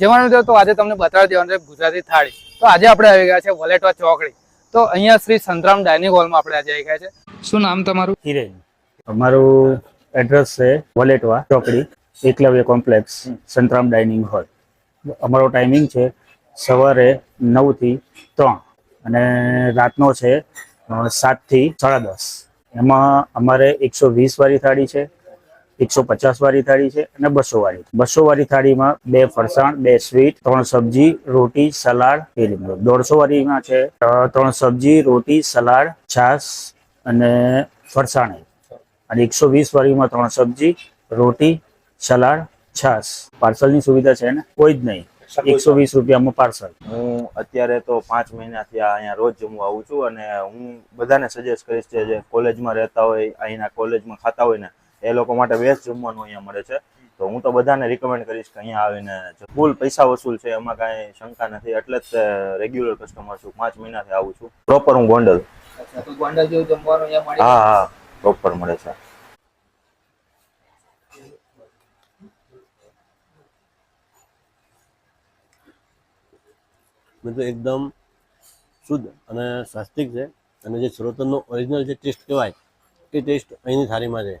મિત્રો તો આજે તમને બતાવી દેવાનું છે ગુજરાતી થાળી. તો આજે આપણે આવી ગયા છે વલેટવા ચોકડી. તો અહીંયા શ્રી સંતરામ ડાઇનિંગ હોલમાં આપણે આજે આવી ગયા છે. શું નામ તમારું? હિરેન. અમારું એડ્રેસ છે વલેટવા ચોકડી, Eklavya complex Santram dining hall. અમારો ટાઈમિંગ છે સવારે નવથી ત્રણ અને રાતનો છે સાતથી સાડા દસ. એમાં અમારે એકસો વીસ વાળી થાળી છે એકસો પચાસ વાળી થાળી છે અને બસો વાળી. બસો વાળી થાળીમાં બે ફરસાણ બે સ્વીટ ત્રણ સબ્જી રોટી સલાડ રીતનું દોઢસો વાળીમાં છે ત્રણ સબ્જી રોટી સલાડ છાશ અને ફરસાણ અને એકસો વીસ વાળીમાં ત્રણ સબ્જી રોટી સલાડ છાશ. પાર્સલની સુવિધા છે ને? કોઈ જ નહીં. એકસો વીસ રૂપિયામાં પાર્સલ. હું અત્યારે તો પાંચ મહિનાથી આ અહીંયા રોજ જમવા આવું છું અને હું બધાને સજેસ્ટ કરીશ જે કોલેજમાં રહેતા હોય અહીંના કોલેજમાં ખાતા હોય ને એ લોકો માટે બેસ્ટ જમવાનું અહીંયા મળે છે. તો હું તો બધાને રિકમેન્ડ કરીશ કે અહીંયા આવીને ફૂલ પૈસા વસૂલ છે એમાં કાંઈ શંકા નથી. એટલે જ રેગ્યુલર કસ્ટમર છું. પાંચ મહિનાથી આવું છું. પ્રોપર હું ગોંડલ. ગોંડલ જેવું જમવાનું અહીંયા હા હા. પ્રોપર મળે છે. બધું એકદમ શુદ્ધ અને સ્વાસ્તિક છે. અને જે સુરતનો ઓરિજિનલ જે ટેસ્ટ કહેવાય એ ટેસ્ટ અહીંની થાળીમાં છે.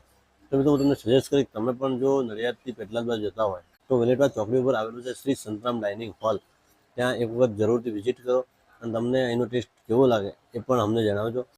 તો મિત્રો હું તમને સજેસ્ટ કરીશ, તમે પણ જો નડિયાદથી પેટલાદ બાજુ જતા હોય, તો વેલેટવા ચોકડી ઉપર આવેલું છે શ્રી સંતરામ ડાઇનિંગ હોલ. ત્યાં એક વખત જરૂરથી વિઝિટ કરો અને તમને એનો ટેસ્ટ કેવો લાગે એ પણ અમને જણાવજો.